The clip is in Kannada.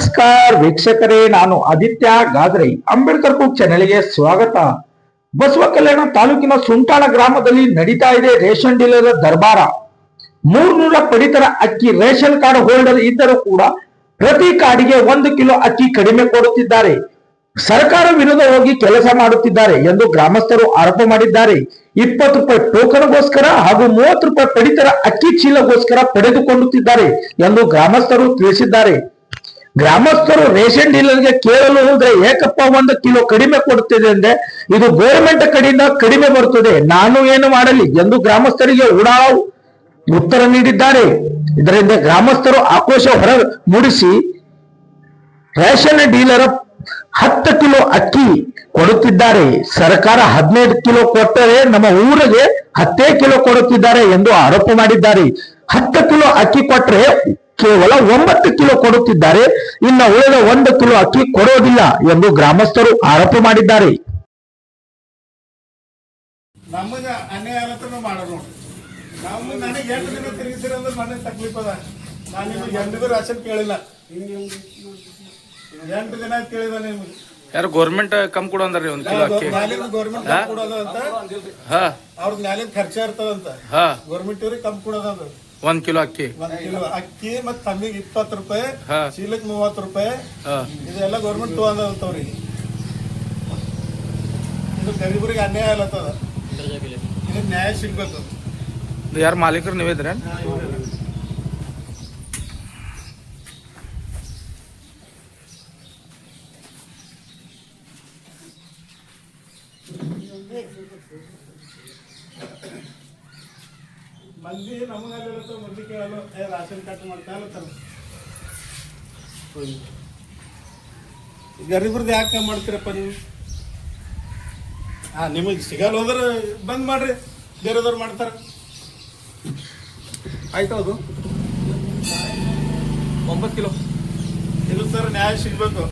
ನಮಸ್ಕಾರ ವೀಕ್ಷಕರೇ, ನಾನು ಆದಿತ್ಯ ಗಾದ್ರೆ. ಅಂಬೇಡ್ಕರ್ ಕುಕ್ ಚಾನೆಲ್ಗೆ ಸ್ವಾಗತ. ಬಸವ ಕಲ್ಯಾಣ ತಾಲೂಕಿನ ಸುಂಟಾಣ ಗ್ರಾಮದಲ್ಲಿ ನಡೀತಾ ಇದೆ ರೇಷನ್ ಡೀಲರ್ ದರ್ಬಾರ. ಮೂರ್ನೂರ ಪಡಿತರ ಅಕ್ಕಿ ರೇಷನ್ ಕಾರ್ಡ್ ಹೋಲ್ಡರ್ ಇದ್ದರೂ ಕೂಡ ಪ್ರತಿ ಕಾರ್ಡಿಗೆ ಒಂದು ಕಿಲೋ ಅಕ್ಕಿ ಕಡಿಮೆ ಕೊಡುತ್ತಿದ್ದಾರೆ. ಸರ್ಕಾರ ವಿರುದ್ಧ ಹೋಗಿ ಕೆಲಸ ಮಾಡುತ್ತಿದ್ದಾರೆ ಎಂದು ಗ್ರಾಮಸ್ಥರು ಆರೋಪ ಮಾಡಿದ್ದಾರೆ. ಇಪ್ಪತ್ತು ರೂಪಾಯಿ ಟೋಕನ್ಗೋಸ್ಕರ ಹಾಗೂ ಮೂವತ್ತು ರೂಪಾಯಿ ಪಡಿತರ ಅಕ್ಕಿ ಚೀಲಗೋಸ್ಕರ ಪಡೆದುಕೊಳ್ಳುತ್ತಿದ್ದಾರೆ ಎಂದು ಗ್ರಾಮಸ್ಥರು ತಿಳಿಸಿದ್ದಾರೆ. ಗ್ರಾಮಸ್ಥರು ರೇಷನ್ ಡೀಲರ್ಗೆ ಕೇಳಲು ಹೋದ್ರೆ ಏಕಪ್ಪ ಒಂದು ಕಿಲೋ ಕಡಿಮೆ ಕೊಡ್ತಿದೆ ಅಂದ್ರೆ ಇದು ಗೋರ್ಮೆಂಟ್ ಕಡೆಯಿಂದ ಕಡಿಮೆ ಬರ್ತದೆ. ನಾನು ಏನು ಮಾಡಲಿ ಎಂದು ಗ್ರಾಮಸ್ಥರಿಗೆ ಉಡಾವ್ ಉತ್ತರ ನೀಡಿದ್ದಾರೆ. ಇದರಿಂದ ಗ್ರಾಮಸ್ಥರು ಆಕ್ರೋಶ ಹೊರ ಮೂಡಿಸಿ ರೇಷನ್ ಡೀಲರ್ ಹತ್ತು ಕಿಲೋ ಅಕ್ಕಿ ಕೊಡುತ್ತಿದ್ದಾರೆ. ಸರ್ಕಾರ ಹದಿನೈದು ಕಿಲೋ ಕೊಟ್ಟರೆ ನಮ್ಮ ಊರಿಗೆ ಹತ್ತೇ ಕಿಲೋ ಕೊಡುತ್ತಿದ್ದಾರೆ ಎಂದು ಆರೋಪ ಮಾಡಿದ್ದಾರೆ. ಹತ್ತು ಕಿಲೋ ಅಕ್ಕಿ ಕೊಟ್ರೆ ಕೇವಲ ಒಂಬತ್ತು ಕಿಲೋ ಕೊಡುತ್ತಿದ್ದಾರೆ. ಇನ್ನು ಉಳಿದ ಒಂದು ಕಿಲೋ ಅಕ್ಕಿ ಕೊಡೋದಿಲ್ಲ ಎಂದು ಗ್ರಾಮಸ್ಥರು ಆರೋಪ ಮಾಡಿದ್ದಾರೆ. ಎಂಟು ದಿನ ತಿರುಗಿಸಿರ ಅಂದ್ರೆ ಮನೆ ತಕ್ಲೀಫ್ ಅದ ನಾನು ನಿಮಗೆ ಎಂಟು ರಾಶನ್ ಕೇಳಿಲ್ಲ. ಎಂಟು ದಿನ ಆಯ್ತು ಕೇಳಿದ ನಿಮ್ಗೆ. ಯಾರು ಗೌರ್ಮೆಂಟ್ ಕಮ್ ಕೊಡು ಅಂದ್ರಿ ಒಂದ್ ಕಿಲೋ ಅಕ್ಕಿ. ಗೌರ್ಮೆಂಟ್ ಕೊಡೋದು ಅಂತ? ಹಾ. ಅವ್ರದ್ದು ಮ್ಯಾಲಿಂದ ಖರ್ಚ ಇರ್ತದಂತ. ಹಾ. ಗೌರ್ಮೆಂಟ್ ಇವ್ರಿಗೆ ಕಮ್ಮಿ ಕೊಡೋದು ಒಂದ್ ಕಿಲೋ ಅಕ್ಕಿ. ಒಂದ್ ಕಿಲೋ ಅಕ್ಕಿ ಮತ್ ತಮ್ಮಿಗೆ ಇಪ್ಪತ್ತು ರೂಪಾಯಿ ಹಾ. ಚೀಲಕ್ ಮೂವತ್ತು ರೂಪಾಯಿ. ಹಾ. ಇದೆಲ್ಲ ಗೌರ್ಮೆಂಟ್ ತಗೊಂಡವ್ರಿಗೆ ಇದು ಗರೀಬರಿಗೆ ಅನ್ಯಾಯ ಆಗ್ಲತ್ತದ. ಇದಕ್ಕೆ ನ್ಯಾಯ ಸಿಗ್ಬೇಕು. ಇದು ಯಾರು ಮಾಲೀಕರು ನೀವಿದ್ರೇನ್ ಮಂದಿ ನಮಗಲ್ಲ ಮಂದಿ ಕೇಳಲು ಏ ರಾಷನ್ ಕಾರ್ಡ್ ಮಾಡ್ತಾ ಗರೀಬ್ರದ್ದು ಯಾಕೆ ಮಾಡ್ತೀರಪ್ಪ ನೀವು? ಹಾ ನಿಮಗೆ ಸಿಗಲ್ಲ ಹೋದ್ರೆ ಬಂದ್ ಮಾಡ್ರಿ. ಬೇರೆದವ್ರು ಮಾಡ್ತಾರ. ಆಯ್ತು ಅದು? ಒಂಬತ್ತು ಕಿಲೋ. ಇದು ಸರ್ ನ್ಯಾಯ ಸಿಗ್ಬೇಕು.